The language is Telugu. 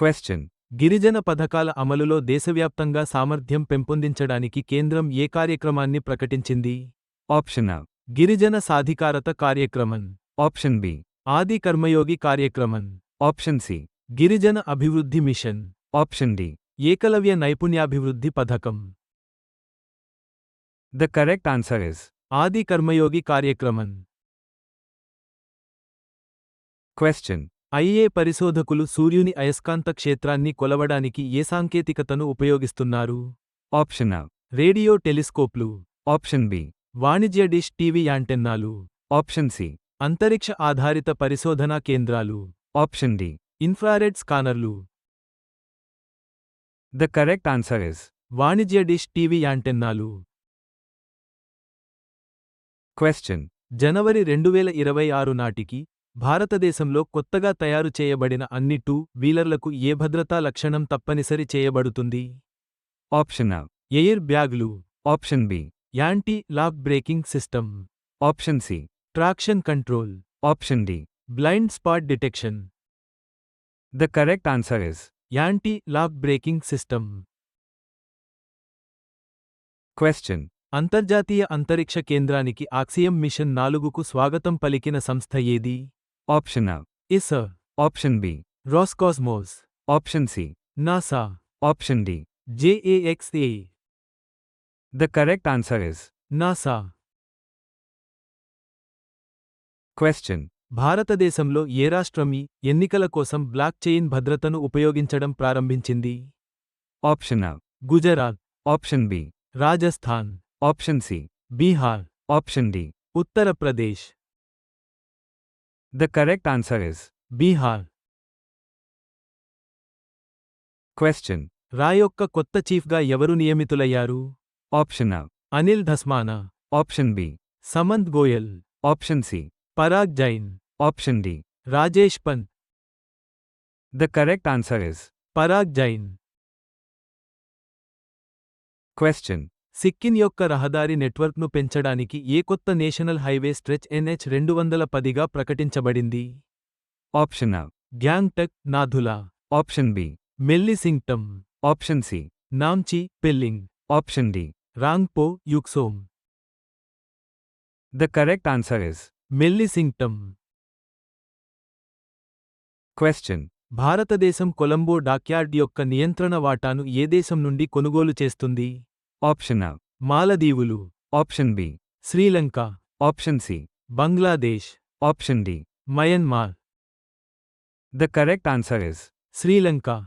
Question. గిరిజన పథకాల అమలులో దేశవ్యాప్తంగా సామర్థ్యం పెంపొందించడానికి కేంద్రం ఏ కార్యక్రమాన్ని ప్రకటించింది Option A. గిరిజన సాధికారత కార్యక్రమం Option B. ఆది కర్మయోగి కార్యక్రమం Option C. గిరిజన అభివృద్ధి మిషన్ Option D. ఏకలవ్య నైపుణ్యాభివృద్ధి పథకం The correct answer is ఆది కర్మయోగి కార్యక్రమం Question. ఐఏ పరిశోధకులు సూర్యుని అయస్కాంత క్షేత్రాన్ని కొలవడానికి ఏ సాంకేతికతను ఉపయోగిస్తున్నారు Option A. రేడియో టెలిస్కోప్లు Option B. వాణిజ్య డిష్ టీవీ యాంటెన్నాలు Option C. అంతరిక్ష ఆధారిత పరిశోధనా కేంద్రాలు Option D. ఇన్ఫ్రారెడ్ స్కానర్లు The correct answer is వాణిజ్య డిష్ టీవీ యాంటెన్నాలు Question. జనవరి రెండువేల ఇరవై ఆరు నాటికి భారతదేశంలో కొత్తగా తయారు చేయబడిన అన్ని టూ వీలర్లకు ఏ భద్రతా లక్షణం తప్పనిసరి చేయబడుతుంది A. ఎయిర్ బ్యాగ్లు Option B. Anti lock braking system Option C. Traction control Option D. Blind spot detection The correct answer is anti lock braking system Question. అంతర్జాతీయ అంతరిక్ష కేంద్రానికి ఆక్సియం మిషన్ నాలుగుకు స్వాగతం పలికిన సంస్థ ఏది Option A. ఇస్ Option B. Roscosmos Option C. NASA Option D. JAXA The correct answer is NASA Question. భారతదేశంలో ఏ రాష్ట్రం ఈ ఎన్నికల కోసం బ్లాక్ చైన్ భద్రతను ఉపయోగించడం ప్రారంభించింది Option A. Gujarat Option B. Rajasthan Option C. Bihar Option D. Uttar Pradesh The correct answer is Bihar Question. రా యొక్క కొత్త చీఫ్గా ఎవరు నియమితులయ్యారు Option A. Anil ధస్మానా Option B. Samanth Goyal Option C. Parag Jain Option D. Rajesh Pant The correct answer is Parag Jain Question. Sikkim యొక్క రహదారి నెట్వర్క్ను పెంచడానికి ఏ కొత్త నేషనల్ హైవే స్ట్రెచ్ ఎన్హెచ్ రెండు వందల పదిగా ప్రకటించబడింది Option A. Gangtok నాథులా Option B. Melli Singtam Option C. Namchi పెల్లింగ్ Option D. రాంగ్పో Yuksom The correct answer is Melli Singtam Question. భారతదేశం కొలంబో డాక్యార్డ్ యొక్క నియంత్రణ వాటాను ఏ దేశం నుండి కొనుగోలు చేస్తుంది option మాలదీవులు. Option B Sri Lanka. Option C Bangladesh. Option D Myanmar. The correct answer is Sri Lanka.